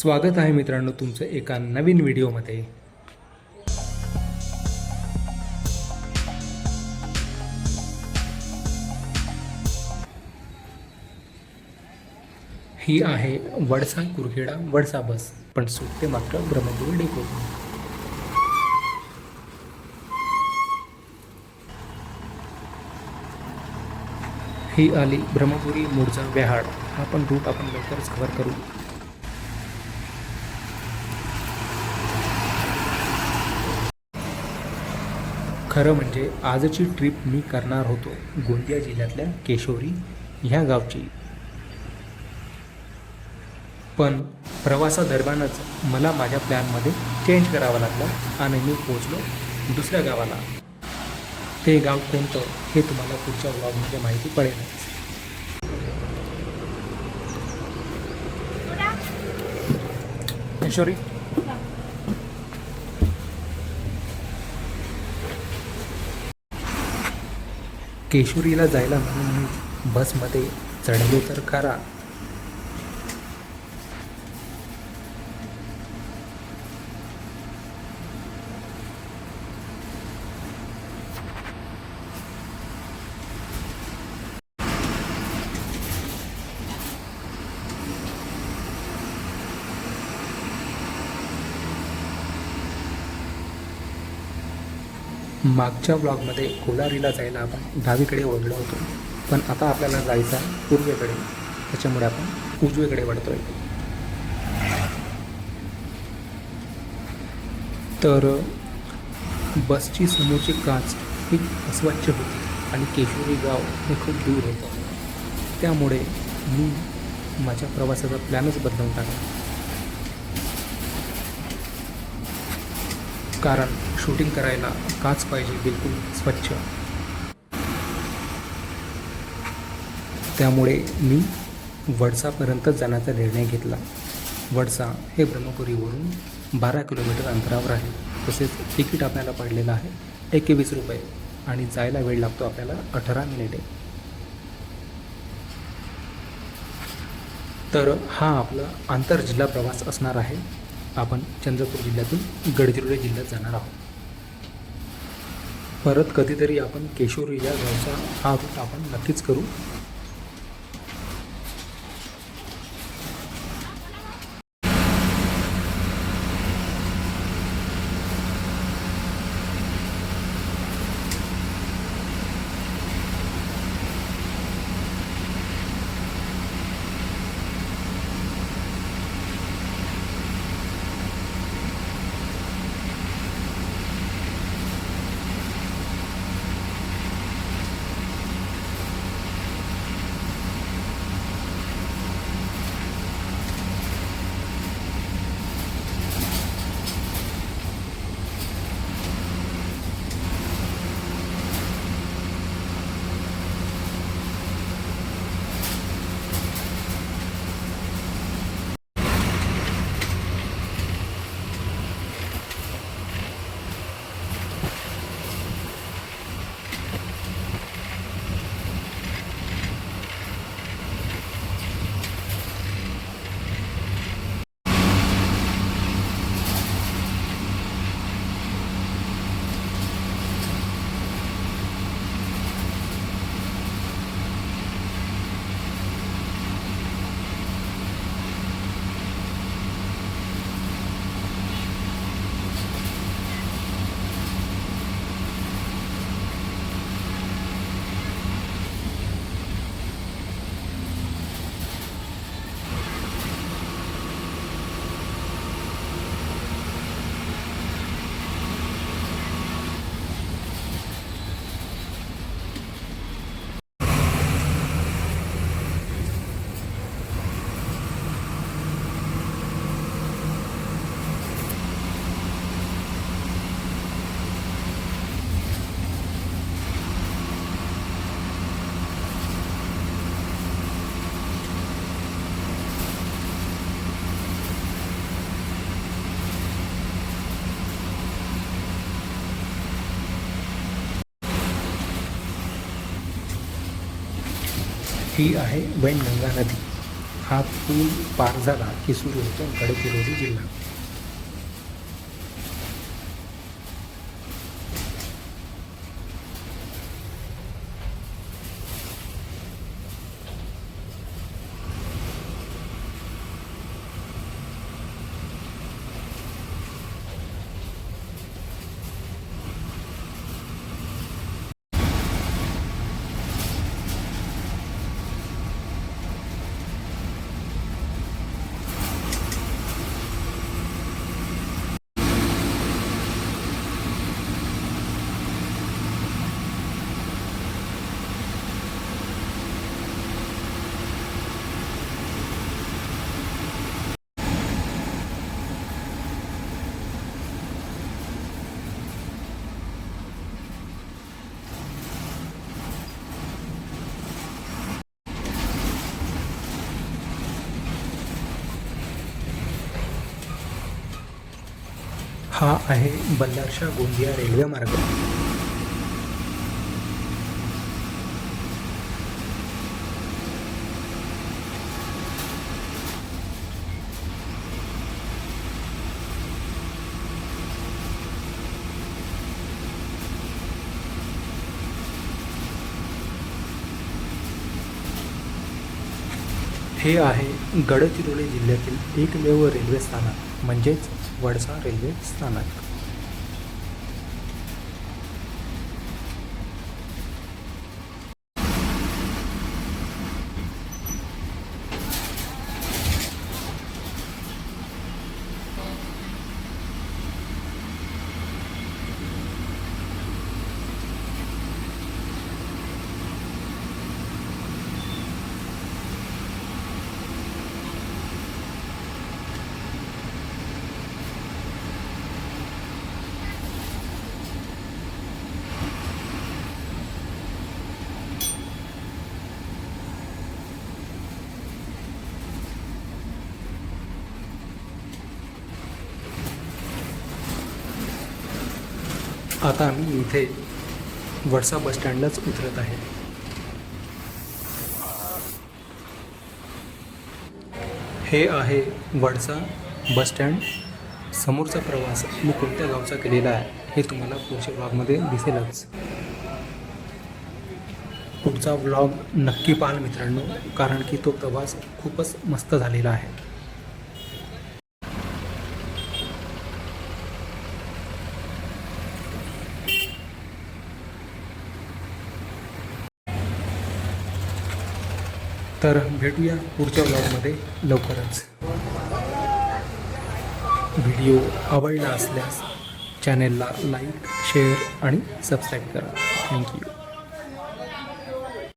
स्वागत आहे मित्रांनो तुमचं एका नवीन व्हिडिओमध्ये. ही आहे वडसा कुरखेडा वडसा बस पण सुटते मात्र ब्रह्मपुरी डेपो. ही आली ब्रह्मपुरी मुरजा व्याहाड हा पण रूट आपण लवकरच कव्हर करू. खरं म्हणजे आजची ट्रिप मी करणार होतो गोंदिया जिल्ह्यातल्या केशोरी ह्या गावची. पण प्रवासादरम्यानच मला माझ्या प्लॅनमध्ये चेंज करावा लागला आणि मी पोचलो दुसऱ्या गावाला. ते गाव कोणतं हे तुम्हाला पुढच्या ब्लॉगमध्ये माहिती पडेल. केशोरी? केशोरीला जायला म्हणून मी बसमध्ये चढलो तर खरा. मागच्या ब्लॉगमध्ये कोलारीला जायला आपण डावीकडे वळलो होतो. पण आता आपल्याला जायचं आहे पूर्वेकडे. त्याच्यामुळे आपण उजवेकडे वळतो आहे तर बसची समोरची काच ही अस्वच्छ होती आणि केशोरी गाव हे खूप दूर होतं. त्यामुळे मी माझ्या प्रवासाचा प्लॅनच बदलून टाकला. कारण शूटिंग करायला काच पाहिजे बिलकुल स्वच्छ. त्यामुळे मी वडसापर्यंत जाण्याचा निर्णय घेतला. वडसा हे ब्रह्मपुरीवरून बारा किलोमीटर अंतरावर आहे. तसेच तिकीट आपल्याला पडलेलं आहे एकवीस रुपये आणि जायला वेळ लागतो आपल्याला अठरा मिनिटे. तर हा आपला आंतरजिल्हा प्रवास असणार आहे. आपण चंद्रपूर जिल्ह्यातून गडचिरोली जिल्ह्यात जाणार आहोत. परत कधीतरी आपण केशोरी या गावचा हा रूट आपण नक्कीच करू. ही आहे वैनगंगा नदी. हा पूल पार झाला की सुरू होतो गडचिरोली जिल्हा. हा आहे बल्लारशा गोंदिया रेल्वे मार्ग. हे आहे गडचिरोली जिल्ह्यातील एकमेव रेल्वे स्थानक. म्हणजेच वडसा रेल्वे स्थानक. आता आम्ही इथे वडसा बसस्टँडलाच उतरत आहे. हे आहे वडसा बसस्टँड समोरचा प्रवास मी कोणत्या गावचा केलेला आहे. हे तुम्हाला पुढच्या ब्लॉगमध्ये दिसेलच. पुढचा ब्लॉग नक्की पाहाल मित्रांनो कारण की तो प्रवास खूपच मस्त झालेला आहे. तर भेटूया पुढच्या ब्लॉगमध्ये लवकरच. व्हिडिओ आवडला असल्यास चॅनेलला लाईक शेअर आणि सबस्क्राईब करा. Thank you